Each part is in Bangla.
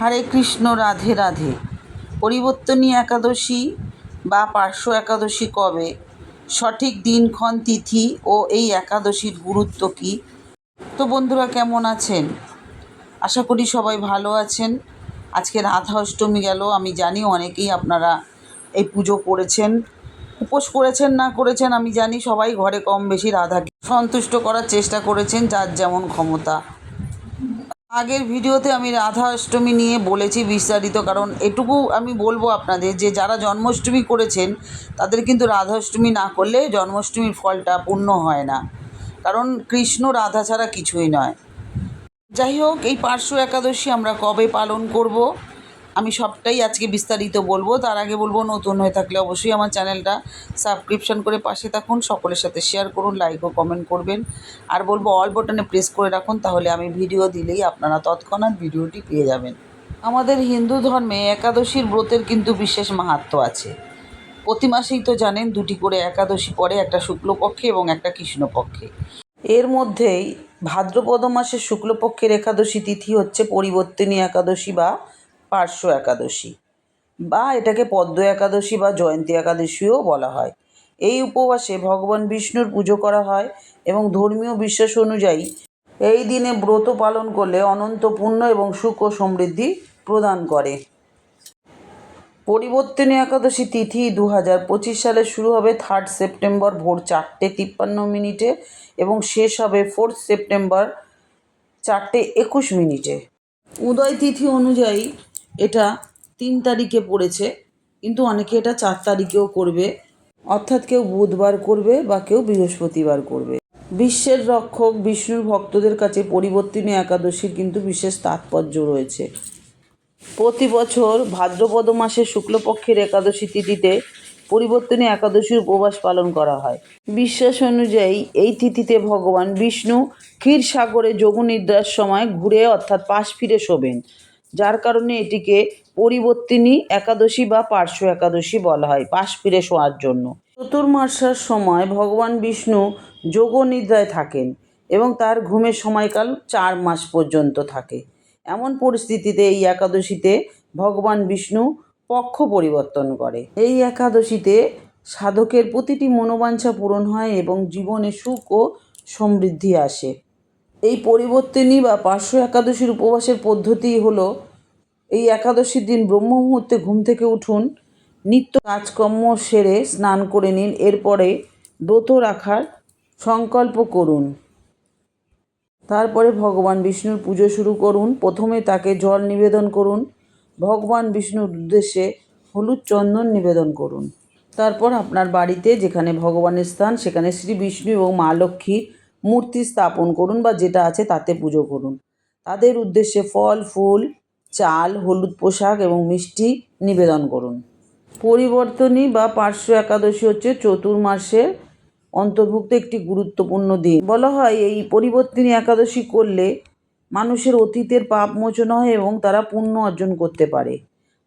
হরে কৃষ্ণ, রাধে রাধে। পরিবর্তনী একাদশী বা পার্শ্ব একাদশী কবে? সঠিক দিনক্ষণ তিথি ও এই একাদশীর গুরুত্ব কী? তো বন্ধুরা, কেমন আছেন? আশা করি সবাই ভালো আছেন। আজকে রাধা অষ্টমী গেল, আমি জানি অনেকেই আপনারা এই পুজো করেছেন। উপোস করেছেন, না করেছেন, আমি জানি সবাই ঘরে কম বেশি রাধাকে সন্তুষ্ট করার চেষ্টা করেছেন, যার যেমন ক্ষমতা। আগের ভিডিওতে আমি রাধা অষ্টমী নিয়ে বলেছি বিস্তারিত, কারণ এটুকু আমি বলব আপনাদের যে যারা জন্মাষ্টমী করেছেন, তাদের কিন্তু রাধা অষ্টমী না করলে জন্মাষ্টমীর ফলটা পূর্ণ হয় না। কারণ কৃষ্ণ রাধা ছাড়া কিছুই নয়। যাই হোক, এই পার্শ্ব একাদশী আমরা কবে পালন করব? আমি সবটাই আজকে বিস্তারিত বলব। তার আগে বলব, নতুন হয়ে থাকলে অবশ্যই আমার চ্যানেলটা সাবস্ক্রিপশন করে পাশে থাকুন, সকলের সাথে শেয়ার করুন লাইক ও কমেন্ট করবেন। আর বলব অল বাটনে প্রেস করে রাখুন, তাহলে আমি ভিডিও দিলেই আপনারা তৎক্ষণাৎ ভিডিওটি পেয়ে যাবেন। আমাদের হিন্দু ধর্মে একাদশীর ব্রতের কিন্তু বিশেষ মাহাত্ম আছে। প্রতি মাসেই তো জানেন, দুটি করে একাদশী পড়ে, একটা শুক্লপক্ষে এবং একটা কৃষ্ণপক্ষে। এর মধ্যেই ভাদ্রপদ মাসের শুক্লপক্ষের একাদশী তিথি হচ্ছে পরিবর্তনী একাদশী বা পার্শ্ব একাদশী বা এটাকে পদ্ম একাদশী বা জয়ন্তী একাদশীও বলা হয়। এই উপবাসে ভগবান বিষ্ণুর পুজো করা হয় এবং ধর্মীয় বিশ্বাস অনুযায়ী এই দিনে ব্রত পালন করলে অনন্ত পুণ্য এবং সুখ ও সমৃদ্ধি প্রদান করে। পরিবর্তনী একাদশী তিথি দু হাজার পঁচিশ সালে শুরু হবে থার্ড সেপ্টেম্বর ভোর চারটে তিপ্পান্ন মিনিটে এবং শেষ হবে ফোর্থ সেপ্টেম্বর চারটে একুশ মিনিটে। উদয় তিথি অনুযায়ী এটা তিন তারিখে পড়েছে, কিন্তু অনেকে এটা চার তারিখেও করবে। অর্থাৎ কেউ বুধবার করবে বা কেউ বৃহস্পতিবার করবে। বিশ্বের রক্ষক, বিষ্ণুর ভক্তদের কাছে পরিবর্তিনী একাদশীর কিন্তু বিশেষ তাৎপর্য রয়েছে। প্রতি বছর ভাদ্রপদ মাসের শুক্লপক্ষের একাদশী তিথিতে পরিবর্তনী একাদশীর উপবাস পালন করা হয়। বিশ্বাস অনুযায়ী এই তিথিতে ভগবান বিষ্ণু ক্ষীরসাগরে যোগনিদ্রার সময় ঘুরে অর্থাৎ পাশ ফিরে শোবেন। যার কারণে এটিকে পরিবর্তিনী একাদশী বা পার্শ্ব একাদশী বলা হয়, পাশ ফিরে শোয়ার জন্য। চতুর্মাসার সময় ভগবান বিষ্ণু যোগনিদ্রায় থাকেন এবং তার ঘুমের সময়কাল চার মাস পর্যন্ত থাকে। এমন পরিস্থিতিতে এই একাদশীতে ভগবান বিষ্ণু পক্ষ পরিবর্তন করে। এই একাদশীতে সাধকের প্রতিটি মনোবাঞ্ছা পূরণ হয় এবং জীবনে সুখ ও সমৃদ্ধি আসে। এই পরিবর্তনী বা পার্শ্ব একাদশীর উপবাসের পদ্ধতি হলো, এই একাদশীর দিন ব্রহ্ম মুহূর্তে ঘুম থেকে উঠুন, নিত্য কাজকর্ম সেরে স্নান করে নিন, এরপরে ব্রত রাখার সংকল্প করুন। তারপরে ভগবান বিষ্ণুর পুজো শুরু করুন, প্রথমে তাকে জল নিবেদন করুন, ভগবান বিষ্ণুর উদ্দেশ্যে হলুদ চন্দন নিবেদন করুন। তারপর আপনার বাড়িতে যেখানে ভগবানের স্থান, সেখানে শ্রী বিষ্ণু এবং মা লক্ষ্মীর মূর্তি স্থাপন করুন বা যেটা আছে তাতে পুজো করুন। তাদের উদ্দেশ্যে ফল, ফুল, চাল, হলুদ পোশাক এবং মিষ্টি নিবেদন করুন। পরিবর্তনী বা পার্শ্ব একাদশী হচ্ছে চতুর্মাসের অন্তর্ভুক্ত একটি গুরুত্বপূর্ণ দিন। বলা হয় এই পরিবর্তিনী একাদশী করলে মানুষের অতীতের পাপ মোচন হয় এবং তারা পুণ্য অর্জন করতে পারে।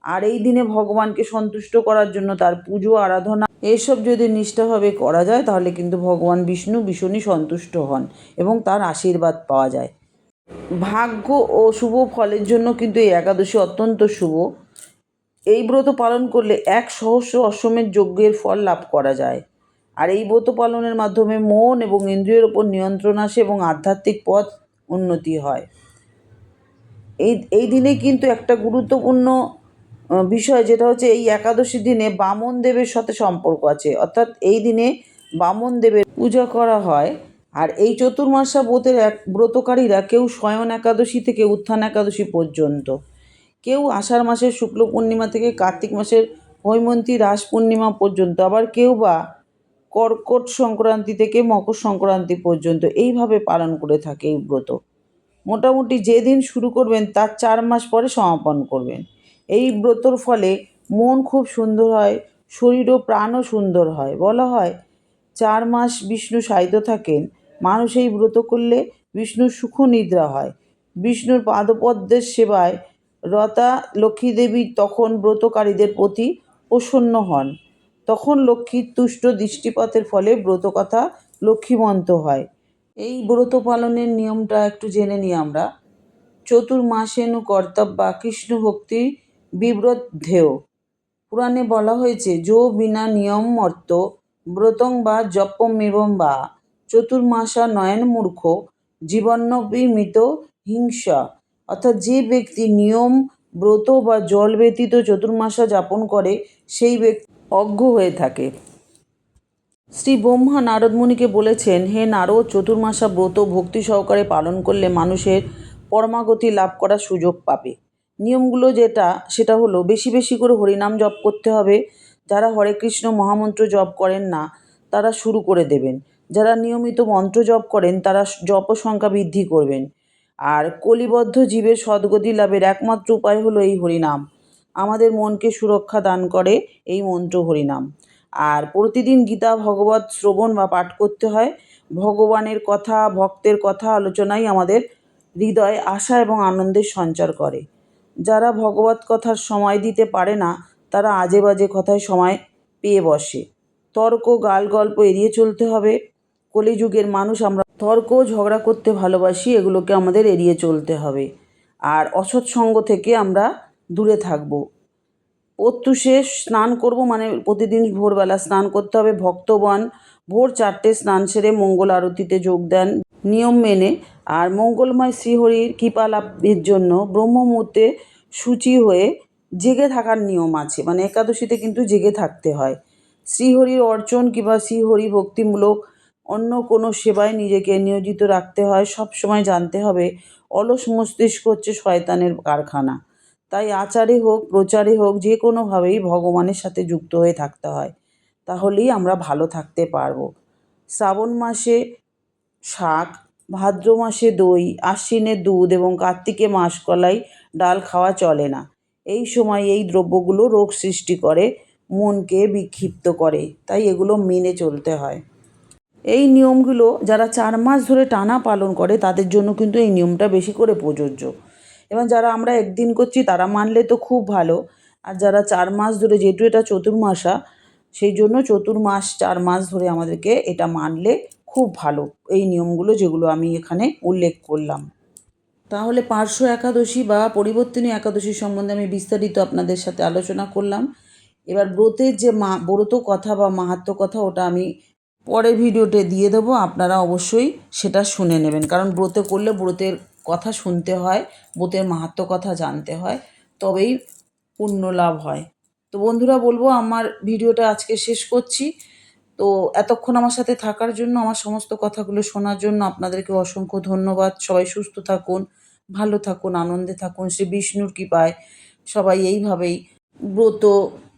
আর এই দিনে ভগবানকে সন্তুষ্ট করার জন্য তার পুজো, আরাধনা, এসব যদি নিষ্ঠাভাবে করা যায়, তাহলে কিন্তু ভগবান বিষ্ণু ভীষণই সন্তুষ্ট হন এবং তার আশীর্বাদ পাওয়া যায়। ভাগ্য ও শুভ ফলের জন্য কিন্তু এই একাদশী অত্যন্ত শুভ। এই ব্রত পালন করলে এক সহস্র অশ্বমের যজ্ঞের ফল লাভ করা যায়। আর এই ব্রত পালনের মাধ্যমে মন এবং ইন্দ্রিয়ের ওপর নিয়ন্ত্রণ আসে এবং আধ্যাত্মিক পথ উন্নতি হয়। এই এই দিনে কিন্তু একটা গুরুত্বপূর্ণ বিষয় যেটা হচ্ছে এই একাদশী দিনে বামন দেবের সাথে সম্পর্ক আছে। অর্থাৎ এই দিনে বামন দেবের পূজা করা হয়। আর এই চতুর্মাসা ব্রতের এক ব্রতকারীরা কেউ শয়ন একাদশী থেকে উত্থান একাদশী পর্যন্ত। কেউ আষাঢ় মাসের শুক্ল পূর্ণিমা থেকে কার্তিক মাসের হৈমন্তী রাস পূর্ণিমা পর্যন্ত। আবার কেউ বা কর্কট সংক্রান্তি থেকে মকর সংক্রান্তি পর্যন্ত। এইভাবে পালন করে থাকে এই ব্রত। মোটামুটি যেদিন শুরু করবেন, তার চার মাস পরে সমাপন করবেন। এই ব্রতর ফলে মন খুব সুন্দর হয়, শরীর ও প্রাণও সুন্দর হয়। বলা হয়, চার মাস বিষ্ণু সাহিত্য থাকেন, মানুষ এই ব্রত করলে বিষ্ণুর সুখ নিদ্রা হয়। বিষ্ণুর পাদপদ্মের সেবায় রতা লক্ষ্মী দেবী তখন ব্রতকারীদের প্রতি প্রসন্ন হন। তখন লক্ষ্মীর তুষ্ট দৃষ্টিপাতের ফলে ব্রতকথা লক্ষ্মীমন্ত হয়। এই ব্রত পালনের নিয়মটা একটু জেনে নিই আমরা। চতুর্মাসেনু কর্তব্যা কৃষ্ণ ভক্তি বিব্রত ধেয় পুরাণে বলা হয়েছে, যো বিনা নিয়ম মর্ত ব্রতং বা জপমেবং বা চতুর্মাসা নয়ন মূর্খ জীবন্নপি মৃত হিংসা। অর্থাৎ যে ব্যক্তি নিয়ম, ব্রত বা জল ব্যতীত চতুর্মাসা যাপন করে, সেই ব্যক্তি অজ্ঞ হয়ে থাকে। শ্রী ব্রহ্মা নারদ মুনিকে বলেছেন, হে নারদ, চতুর্মাসা ব্রত ভক্তি সহকারে পালন করলে মানুষের পরমাগতি লাভ করার সুযোগ পাবে। নিয়মগুলো যেটা, সেটা হলো বেশি বেশি করে হরিনাম জপ করতে হবে। যারা হরে কৃষ্ণ মহামন্ত্র জপ করেন না, তারা শুরু করে দেবেন। যারা নিয়মিত মন্ত্র জপ করেন, তারা জপ সংখ্যা বৃদ্ধি করবেন। আর কলিবদ্ধ জীবের সদ্গতি লাভের একমাত্র উপায় হলো এই হরিনাম। আমাদের মনকে সুরক্ষা দান করে এই মন্ত্র হরিনাম। আর প্রতিদিন গীতা, ভগবত শ্রবণ বা পাঠ করতে হয়। ভগবানের কথা, ভক্তের কথা, আলোচনাই আমাদের হৃদয়ে আশা এবং আনন্দের সঞ্চার করে। যারা ভগবত কথার সময় দিতে পারে না, তারা আজে বাজে কথায় সময় পেয়ে বসে। তর্ক গাল গল্প এড়িয়ে চলতে হবে। কলিযুগের মানুষ আমরা তর্ক, ঝগড়া করতে ভালোবাসি, এগুলোকে আমাদের এড়িয়ে চলতে হবে। আর অসৎসঙ্গ থেকে আমরা দূরে থাকব। প্রত্যুষে স্নান করব মানে প্রতিদিন ভোরবেলা স্নান করতে হবে। ভক্তগণ ভোর চারটে স্নান সেরে মঙ্গল আরতিতে যোগ দেন। নিয়ম মেনে আর মঙ্গলময় শ্রীহরির কৃপা লাভের জন্য ব্রহ্ম মুহূর্তে সূচি হয়ে জেগে থাকার নিয়ম আছে। মানে একাদশীতে কিন্তু জেগে থাকতে হয়। শ্রীহরির অর্চন কিংবা শ্রীহরি ভক্তিমূলক অন্য কোনো সেবায় নিজেকে নিয়োজিত রাখতে হয়। সব সময় জানতে হবে, অলস মস্তিষ্ক হচ্ছে শয়তানের কারখানা। তাই আচারে হোক, প্রচারে হোক, যে কোনোভাবেই ভগবানের সাথে যুক্ত হয়ে থাকতে হয়। তাহলেই আমরা ভালো থাকতে পারব। শ্রাবণ মাসে শাক ভাদ্র মাসে দই আশ্বিনে দুধ এবং কার্তিকে মাসকলাই ডাল খাওয়া চলে না। এই সময় এই দ্রব্যগুলো রোগ সৃষ্টি করে, মনকে বিক্ষিপ্ত করে, তাই এগুলো মেনে চলতে হয়। এই নিয়মগুলো যারা চার মাস ধরে টানা পালন করে, তাদের জন্য কিন্তু এই নিয়মটা বেশি করে প্রযোজ্য। এবং যারা আমরা একদিন করছি, তারা মানলে তো খুব ভালো। আর যারা চার মাস ধরে, যেহেতু এটা চতুর্মাসা, সেই জন্য চতুর্মাস, চার মাস ধরে আমাদেরকে এটা মানলে খুব ভালো এই নিয়মগুলো যেগুলো আমি এখানে উল্লেখ করলাম। তাহলে পার্শ্ব একাদশী বা পরিবর্তনী একাদশী সম্বন্ধে আমি বিস্তারিত আপনাদের সাথে আলোচনা করলাম। এবার ব্রতের যে মা, ব্রত কথা বা মাহাত্ম কথা ওটা আমি পরে ভিডিওতে দিয়ে দেবো, আপনারা অবশ্যই সেটা শুনে নেবেন। কারণ ব্রত করলে ব্রতের কথা শুনতে হয়, ব্রতের মাহাত্ম কথা জানতে হয়, তবেই পুণ্য লাভ হয়। তো বন্ধুরা, বলব আমার ভিডিওটা আজকে শেষ করছি। তো এতক্ষণ আমার সাথে থাকার জন্য, আমার সমস্ত কথাগুলো শোনার জন্য আপনাদেরকে অসংখ্য ধন্যবাদ। সবাই সুস্থ থাকুন, ভালো থাকুন, আনন্দে থাকুন, শ্রী বিষ্ণুর কৃপায় সবাই এইভাবেই ব্রত,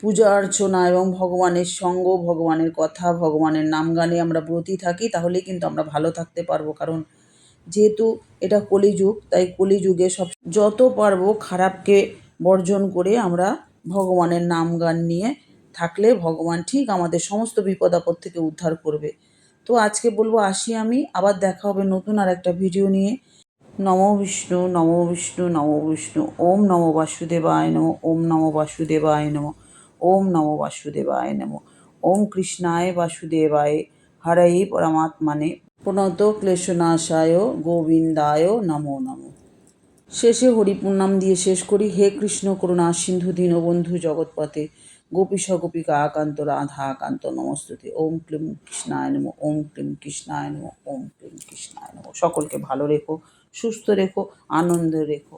পূজা অর্চনা এবং ভগবানের সঙ্গ, ভগবানের কথা, ভগবানের নাম গানে আমরা ব্রতী থাকি তাহলেই কিন্তু আমরা ভালো থাকতে পারব। কারণ যেহেতু এটা কলিযুগ, তাই কলিযুগে সব যত পারব খারাপকে বর্জন করে আমরা ভগবানের নাম গান নিয়ে থাকলে ভগবান ঠিক আমাদের সমস্ত বিপদ আপদ থেকে উদ্ধার করবে। তো আজকে বলব আসি আমি, আবার দেখা হবে নতুন আর একটা ভিডিও নিয়ে। নম বিষ্ণু নম বিষ্ণু নম বিষ্ণু, ওম নম বাসুদেবায় নম, ওম নম বাসুদেবায় নম, ওম নম বাসুদেবায় নম, ওম কৃষ্ণায় বাসুদেবায় হরই পরমাত্মানে প্রণত ক্লেশনাশায় গোবিন্দায় নমো নমো। শেষে হরিপুর নাম দিয়ে শেষ করি। হে কৃষ্ণ করুণা সিন্ধু দীনবন্ধু জগৎপথে। গোপীশ গোপিকা আকান্ত রাধা আকান্ত নমস্তুতি। ওম ক্লিম কৃষ্ণায় নম, ওম ক্লিম কৃষ্ণায় নম, ওম ক্লিম কৃষ্ণায় নম। সকলকে ভালো রেখো, সুস্থ রেখো, আনন্দ রেখো।